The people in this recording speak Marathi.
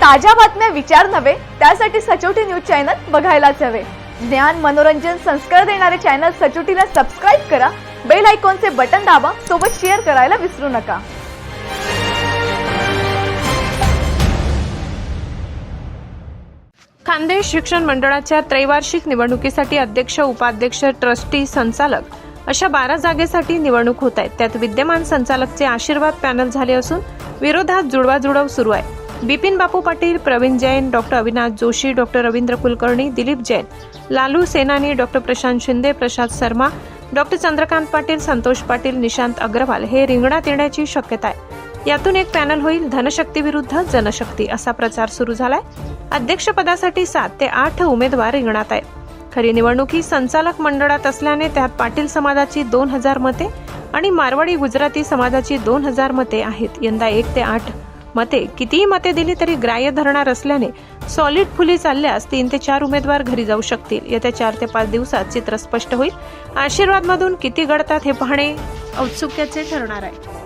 ताज्या बातम्या विचार नव्हे त्यासाठी सचोटी न्यूज चॅनल बघायलाच हवे. ज्ञान मनोरंजन संस्कार देणारे चॅनल सचोटीला सबस्क्राईब करा बेल आयकॉनचे बटन दाबा सोबत शेअर करायला विसरू नका. खानदेश शिक्षण मंडळाच्या त्रैवार्षिक निवडणुकीसाठी अध्यक्ष उपाध्यक्ष ट्रस्टी संचालक अशा बारा जागेसाठी निवडणूक होत आहेत. त्यात विद्यमान संचालकचे आशीर्वाद पॅनल झाले असून विरोधात जुळवाजुळव सुरू आहे. Bipin Bapu Patil Pravin Jain doctor Avinash Joshi doctor Ravindra Kulkarni Dilip Jain Lalu Senani doctor Prashant Shinde Prasad Sharma doctor Chandrakant Patil Santosh Patil Nishant Agarwal हे रिंगणात येण्याची शक्यता आहे. यातून एक पॅनल होईल धनशक्ती विरुद्ध जनशक्ती असा प्रचार सुरू झालाय. अध्यक्षपदासाठी सात ते आठ उमेदवार रिंगणात आहेत. खरी निवडणूक ही संचालक मंडळात असल्याने त्यात पाटील समाजाची दोन हजार मते आणि मारवाडी गुजराती समाजाची दोन हजार मते आहेत. यंदा एक ते आठ मते कितीही मते दिली तरी ग्राह्य धरणार असल्याने सॉलिड फुली चालल्यास तीन ते चार उमेदवार घरी जाऊ शकतील. येत्या चार ते पाच दिवसात चित्र स्पष्ट होईल. आशीर्वादमधून किती घडतात हे पाहणे औत्सुक्याचे ठरणार आहे.